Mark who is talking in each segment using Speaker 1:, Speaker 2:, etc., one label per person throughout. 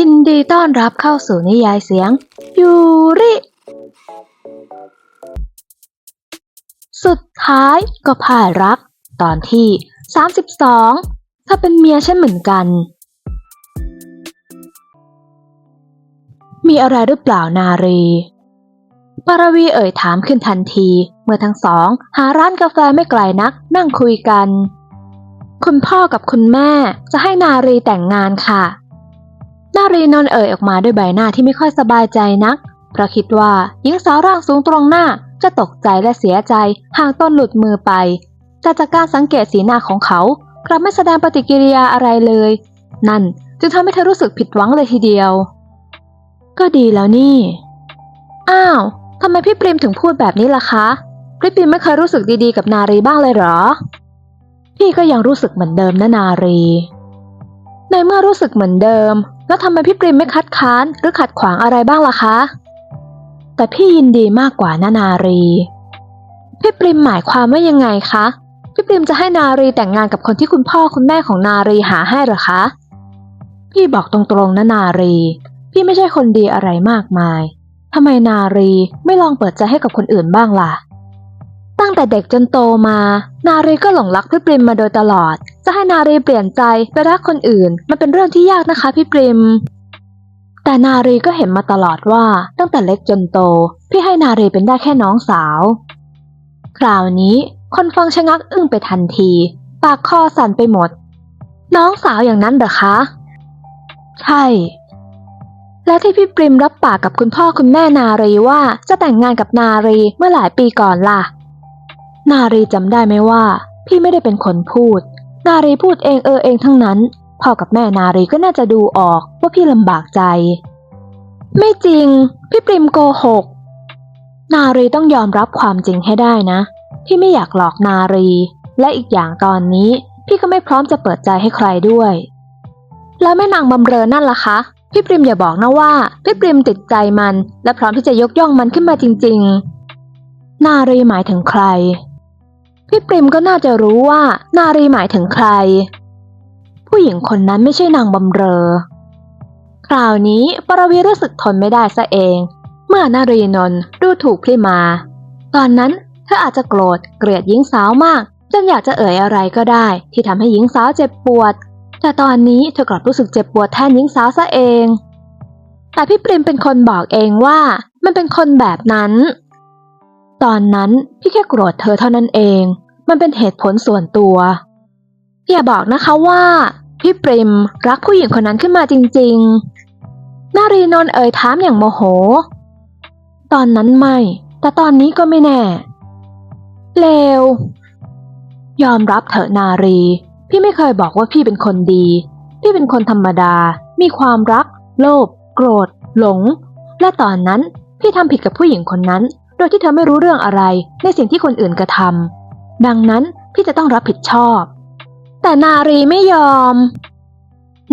Speaker 1: ยินดีต้อนรับเข้าสู่นิยายเสียง ยูริ สุดท้ายก็พ่ายรัก ตอนที่ 32 ถ้าเป็นเมียฉันเหมือนกัน มีอะไรหรือเปล่านารีปารวีเอ่ยถามขึ้นทันที เมื่อทั้งสอง หาร้านกาแฟไม่ไกลนัก นั่งคุยกัน คุณพ่อกับคุณแม่จะให้นารีแต่งงานค่ะ นารีนนเอ่ยออกมาด้วยใบหน้าที่ไม่ค่อยสบายใจนัก เพราะคิดว่าหญิงสาวร่างสูงตรงหน้าจะตกใจและเสียใจหากต้นหลุดมือไป แต่จากการสังเกตสีหน้าของเขา กลับไม่แสดงปฏิกิริยาอะไรเลย นั่นจึงทำให้เธอรู้สึกผิดหวังเลยทีเดียว ก็ดีแล้วนี่ อ้าวทำไมพี่ปริมถึงพูดแบบนี้ล่ะคะ พี่ปริมไม่เคยรู้สึกดีๆกับนารีบ้างเลยเหรอ พี่ก็ยังรู้สึกเหมือนเดิมนะนารี ในเมื่อรู้สึกเหมือนเดิม แล้วทำไมพี่ปริมไม่คัดค้านหรือขัดขวางอะไรบ้างล่ะคะ แต่พี่ยินดีมากกว่านะนารี พี่ปริมหมายความว่ายังไงคะ พี่ปริมจะให้นารีแต่งงานกับคนที่คุณพ่อคุณแม่ของนารีหาให้เหรอคะ พี่บอกตรงๆนะนารี พี่ไม่ใช่คนดีอะไรมากมายทำไมนารีไม่ลองเปิดใจให้กับคนอื่นบ้างล่ะ ตั้งแต่เด็กจนโตมา นารีก็หลงรักพี่ปริมมาโดยตลอด จะให้นารีเปลี่ยนใจไปรักคนอื่น มันเป็นเรื่องที่ยากนะคะพี่ปริม แต่นารีก็เห็นมาตลอดว่าตั้งแต่เล็กจนโต พี่ให้นารีเป็นได้แค่น้องสาว คราวนี้คนฟังชะงักอึ้งไปทันที ปากคอสั่นไปหมด น้องสาวอย่างนั้นเหรอคะ ใช่ และที่พี่ปริมรับปากกับคุณพ่อคุณแม่นารีว่าจะแต่งงานกับนารีเมื่อหลายปีก่อนล่ะ นารีจำได้ไหมว่า พี่ไม่ได้เป็นคนพูด นารีพูดเองเออเองทั้งนั้น พ่อกับแม่นารีก็น่าจะดูออกว่าพี่ลำบากใจ ไม่จริง พี่ปริมโกหก นารีต้องยอมรับความจริงให้ได้นะ พี่ไม่อยากหลอกนารี และอีกอย่างตอนนี้ พี่ก็ไม่พร้อมจะเปิดใจให้ใครด้วย แล้วแม่นางบำเรอนั่นล่ะคะ พี่ปริมอย่าบอกนะว่า พี่ปริมติดใจมัน และพร้อมที่จะยกย่องมันขึ้นมาจริง ๆ นารีหมายถึงใคร พี่ปริมก็น่าจะรู้ว่านารีหมายถึงใคร ผู้หญิงคนนั้นไม่ใช่นางบำเรอ คราวนี้ปรวีรู้สึกทนไม่ได้ซะเอง เมื่อนารีนนท์ดูถูกพี่มา ตอนนั้นเธออาจจะโกรธเกลียดหญิงสาวมากจนอยากจะเอ่ยอะไรก็ได้ ที่ทำให้หญิงสาวเจ็บปวด แต่ตอนนี้เธอกลับรู้สึกเจ็บปวดแทนหญิงสาวซะเอง แต่พี่ปริมเป็นคนบอกเองว่า มันเป็นคนแบบนั้น ตอนนั้นพี่แค่โกรธเธอเท่านั้นเอง มันเป็นเหตุผลส่วนตัว อย่าบอกนะคะว่า พี่ปริมรักผู้หญิงคนนั้นขึ้นมาจริง ๆ นารีนนเอ่ยถามอย่างโมโห ตอนนั้นไม่ แต่ตอนนี้ก็ไม่แน่ เลว ยอมรับเถอะนารี พี่ไม่เคยบอกว่าพี่เป็นคนดี พี่เป็นคนธรรมดา มีความรัก โลภ โกรธ หลง และตอนนั้นพี่ทำผิดกับผู้หญิงคนนั้น โดยที่เธอไม่รู้เรื่องอะไรในสิ่งที่คนอื่นกระทำดังนั้นพี่จะต้องรับผิดชอบ แต่นารีไม่ยอม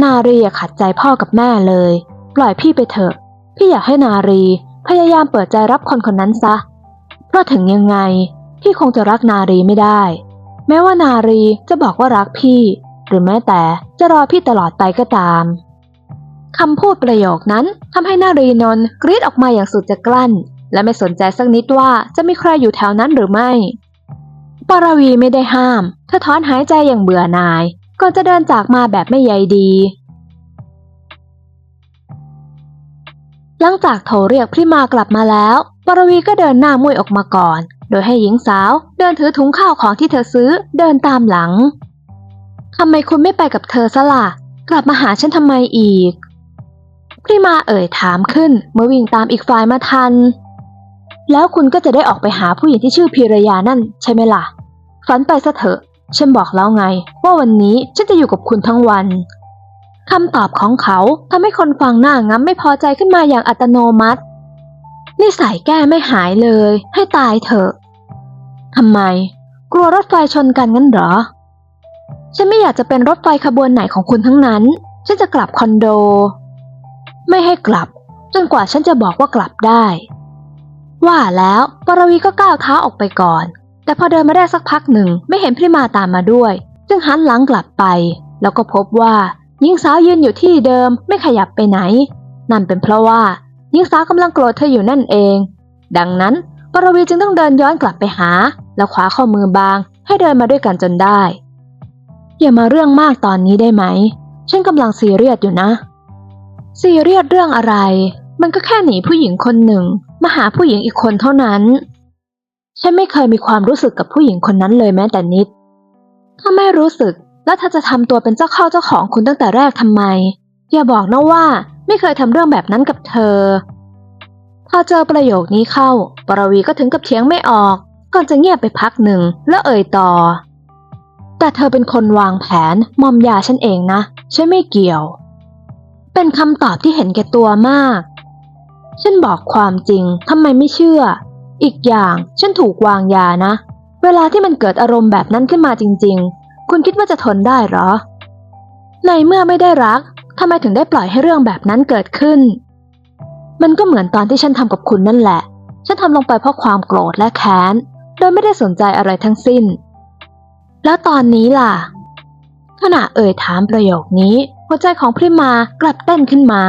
Speaker 1: นารีอยาขัดใจพ่อกับแม่เลย ปล่อยพี่ไปเถอะ พี่อยากให้นารีพยายามเปิดใจรับคนคนนั้นซะ เพราะถึงยังไง พี่คงจะรักนารีไม่ได้ แม้ว่านารีจะบอกว่ารักพี่ หรือแม้แต่จะรอพี่ตลอดไปก็ตามคำพูดประโยคนั้นทำให้นารีนนกรีดออกมาอย่างสุดจะกลั้น และไม่สนใจสักนิดว่าจะมีใครอยู่แถวนั้นหรือไม่ ปรวีไม่ได้ห้าม เธอถอนหายใจอย่างเบื่อหน่าย ก่อนจะเดินจากมาแบบไม่ใยดี หลังจากโทรเรียกพี่มากลับมาแล้ว ปรวีก็เดินหน้ามุ่ยออกมาก่อน โดยให้หญิงสาวเดินถือถุงข้าวของที่เธอซื้อเดินตามหลังทำไมคุณไม่ไปกับเธอซะล่ะ กลับมาหาฉันทำไมอีกพี่มาเอ่ยถามขึ้นเมื่อวิ่งตามอีกฝ่ายมาทัน แล้วคุณก็จะได้ออกไปหาผู้หญิงที่ชื่อพิรยานั่นใช่ไหมล่ะ ฝันไปซะเถอะ ฉันบอกแล้วไง ว่าวันนี้ฉันจะอยู่กับคุณทั้งวันคำตอบของเขาทำให้คนฟังหน้างั้มไม่พอใจขึ้นมาอย่างอัตโนมัตินิสัยแก้ไม่หายเลย ให้ตายเถอะทำไม กลัวรถไฟชนกันงั้นเหรอ ฉันไม่อยากจะเป็นรถไฟขบวนไหนของคุณทั้งนั้น ฉันจะกลับคอนโด ไม่ให้กลับ จนกว่าฉันจะบอกว่ากลับได้ ว่าแล้วปรวีก็ก้าวเท้าออกไปก่อน แต่พอเดินมาได้สักพักหนึ่งไม่เห็นพริมาตามมาด้วย จึงหันหลังกลับไป แล้วก็พบว่าหญิงสาวยืนอยู่ที่เดิมไม่ขยับไปไหน นั่นเป็นเพราะว่าหญิงสาวกำลังโกรธเธออยู่นั่นเอง ดังนั้นปรวีจึงต้องเดินย้อนกลับไปหา แล้วคว้าข้อมือบางให้เดินมาด้วยกันจนได้ อย่ามาเรื่องมากตอนนี้ได้ไหม ฉันกำลังซีเรียสอยู่นะ ซีเรียสเรื่องอะไร มันก็แค่หนีผู้หญิงคนหนึ่งมาหาผู้หญิงอีกคนเท่านั้น ฉันไม่เคยมีความรู้สึกกับผู้หญิงคนนั้นเลยแม้แต่นิด ถ้าไม่รู้สึกแล้วเธอจะทำตัวเป็นเจ้าเข้าเจ้าของคุณตั้งแต่แรกทำไม อย่าบอกนะว่าไม่เคยทำเรื่องแบบนั้นกับเธอ พอเจอประโยคนี้เข้า ปรวีก็ถึงกับเถียงไม่ออก ก่อนจะเงียบไปพักหนึ่งแล้วเอ่ยต่อ แต่เธอเป็นคนวางแผนมอมยาฉันเองนะ ฉันไม่เกี่ยว เป็นคำตอบที่เห็นแก่ตัวมาก ฉันบอกความจริงทำไมไม่เชื่อ อีกอย่างฉันถูกวางยานะ เวลาที่มันเกิดอารมณ์แบบนั้นขึ้นมาจริง ๆ คุณคิดว่าจะทนได้เหรอ ในเมื่อไม่ได้รักทำไมถึงได้ปล่อยให้เรื่องแบบนั้นเกิดขึ้น มันก็เหมือนตอนที่ฉันทำกับคุณนั่นแหละ ฉันทำลงไปเพราะความโกรธและแค้น โดยไม่ได้สนใจอะไรทั้งสิ้น แล้วตอนนี้ล่ะ ขณะเอ่ยถามประโยคนี้ หัวใจของพริมากลับเต้นขึ้นมา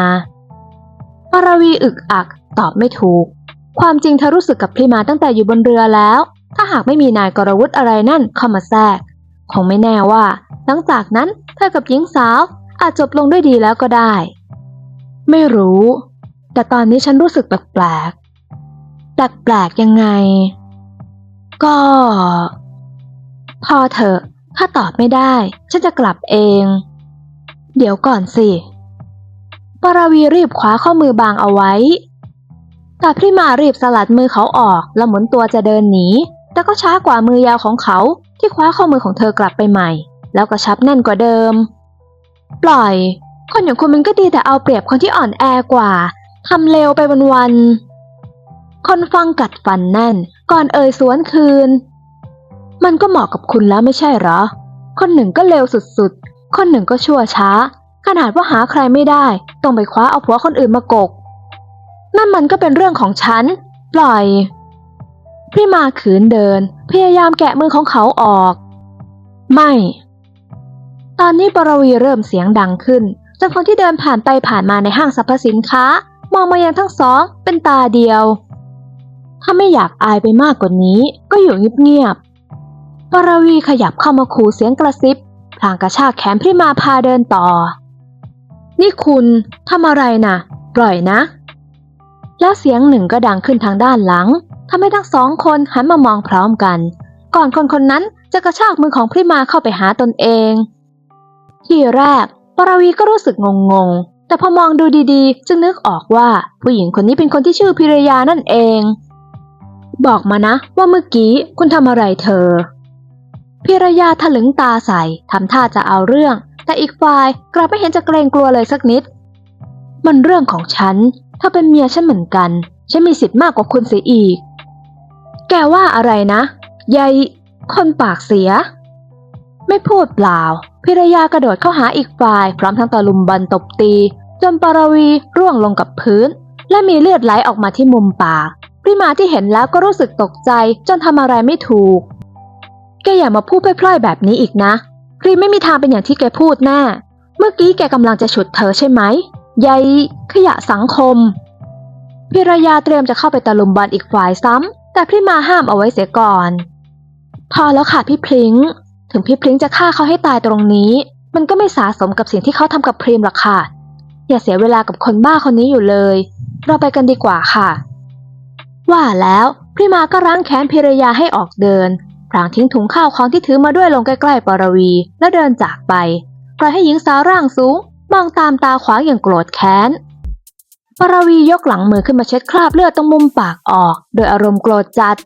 Speaker 1: ปารวีอึกอัก ตอบไม่ถูก ความจริงเธอรู้สึกกับพริมาตั้งแต่อยู่บนเรือแล้ว ถ้าหากไม่มีนายกรวุฒิอะไรนั่นเข้ามาแทรก คงไม่แน่ว่า หลังจากนั้นเธอกับหญิงสาวอาจจบลงด้วยดีแล้วก็ได้ ไม่รู้ แต่ตอนนี้ฉันรู้สึกแปลกๆแปลกๆยังไง ก็ พอเถอะ ถ้าตอบไม่ได้ ฉันจะกลับเอง เดี๋ยวก่อนสิ ปราวีรีบคว้าข้อมือบางเอาไว้ แต่พริมารีบสลัดมือเขาออกแล้วหมุนตัวจะเดินหนี แต่ก็ช้ากว่ามือยาวของเขาที่คว้าข้อมือของเธอกลับไปใหม่ แล้วก็ชับแน่นกว่าเดิม ปล่อย คนอย่างคุณมันก็ดีแต่เอาเปรียบคนที่อ่อนแอกว่าทำเลวไปวันๆ คนฟังกัดฟันแน่น ก่อนเอ่ยสวนคืน มันก็เหมาะกับคุณแล้วไม่ใช่หรอ คนหนึ่งก็เลวสุดๆ คนหนึ่งก็ชั่วช้า ขนาดว่าหาใครไม่ได้ ต้องไปคว้าเอาผัวคนอื่นมากก นั่นมันก็เป็นเรื่องของฉัน ปล่อยพี่มาขืนเดิน พยายามแกะมือของเขาออก ไม่ ตอนนี้ปรวีเริ่มเสียงดังขึ้นจนคนที่เดินผ่านไปผ่านมาในห้างสรรพสินค้า มองมายังทั้งสองเป็นตาเดียว ถ้าไม่อยากอายไปมากกว่านี้ ก็อยู่เงียบๆปรวีขยับเข้ามาขู่เสียงกระซิบพลางกระชากแขนพี่มาพาเดินต่อ นี่คุณทำอะไรนะ่ะ ปล่อยนะ แล้วเสียงหนึ่งก็ดังขึ้นทางด้านหลังทำให้ทั้งสองคนหันมามองพร้อมกัน ก่อนคนคนนั้นจะกระชากมือของพริมาเข้าไปหาตนเอง ทีแรกปรวีก็รู้สึกงงๆ แต่พอมองดูดีๆ จึงนึกออกว่าผู้หญิงคนนี้เป็นคนที่ชื่อพิรยานั่นเอง บอกมานะว่าเมื่อกี้คุณทำอะไรเธอพิรยาถลึงตาใส่ทำท่าจะเอาเรื่อง แต่อีกฝ่ายกลับไม่เห็นจะเกรงกลัวเลยสักนิด มันเรื่องของฉัน ถ้าเป็นเมียฉันเหมือนกัน ฉันมีสิทธิ์มากกว่าคุณเสียอีก แกว่าอะไรนะยายคนปากเสีย ไม่พูดเปล่า พิรยากระโดดเข้าหาอีกฝ่าย พร้อมทั้งตะลุมบอลตบตี จนปารวีร่วงลงกับพื้น และมีเลือดไหลออกมาที่มุมปากริมาที่เห็นแล้วก็รู้สึกตกใจจนทำอะไรไม่ถูก แกอย่ามาพูดพล่อยๆแบบนี้อีกนะ พรีไม่มีทางเป็นอย่างที่แกพูดแน่ เมื่อกี้แกกำลังจะฉุดเธอใช่ไหมยายขยะสังคมพิรยาเตรียมจะเข้าไปตะลุมบอลอีกฝ่ายซ้ำ แต่พี่มาห้ามเอาไว้เสียก่อน พอแล้วค่ะพี่พลิงถึงพี่พลิงจะฆ่าเขาให้ตายตรงนี้ มันก็ไม่สาสมกับสิ่งที่เขาทำกับพรีมหรอกค่ะ อย่าเสียเวลากับคนบ้าคนนี้อยู่เลย เราไปกันดีกว่าค่ะ ว่าแล้วพริมาก็รั้งแขนพิรยาให้ออกเดิน พลางทิ้งถุงข้าวของที่ถือมาด้วยลงใกล้ๆปรวี แล้วเดินจากไปปล่อยให้หญิงสาวร่างสูง มองตามตาขวางอย่างโกรธแค้นปรวียกหลังมือขึ้นมาเช็ดคราบเลือดตรงมุมปากออก โดยอารมณ์โกรธจัด